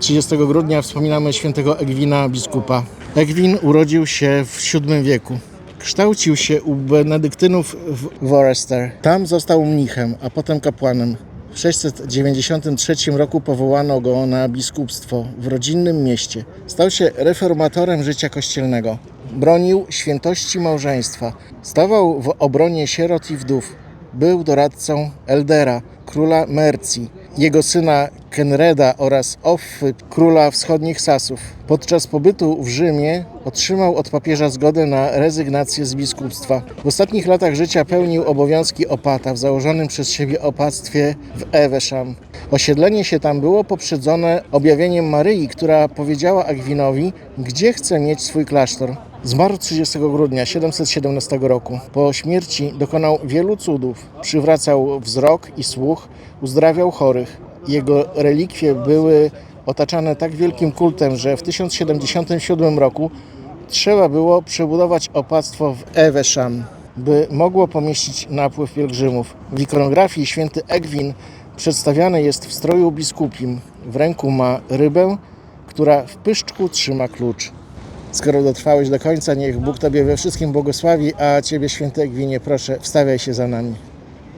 30 grudnia wspominamy świętego Egwina biskupa. Egwin urodził się w VII wieku. Kształcił się u benedyktynów w Worcester. Tam został mnichem, a potem kapłanem. W 693 roku powołano go na biskupstwo w rodzinnym mieście. Stał się reformatorem życia kościelnego. Bronił świętości małżeństwa. Stawał w obronie sierot i wdów. Był doradcą Eldera, króla Mercji, jego syna Kenreda oraz Offy, króla wschodnich Sasów. Podczas pobytu w Rzymie otrzymał od papieża zgodę na rezygnację z biskupstwa. W ostatnich latach życia pełnił obowiązki opata w założonym przez siebie opactwie w Evesham. Osiedlenie się tam było poprzedzone objawieniem Maryi, która powiedziała Agwinowi, gdzie chce mieć swój klasztor. Zmarł 30 grudnia 717 roku. Po śmierci dokonał wielu cudów. Przywracał wzrok i słuch, uzdrawiał chorych. Jego relikwie były otaczane tak wielkim kultem, że w 1077 roku trzeba było przebudować opactwo w Evesham, by mogło pomieścić napływ pielgrzymów. W ikonografii święty Egwin przedstawiany jest w stroju biskupim. W ręku ma rybę, która w pyszczku trzyma klucz. Skoro dotrwałeś do końca, niech Bóg Tobie we wszystkim błogosławi, a Ciebie, święty Egwinie, proszę, wstawiaj się za nami.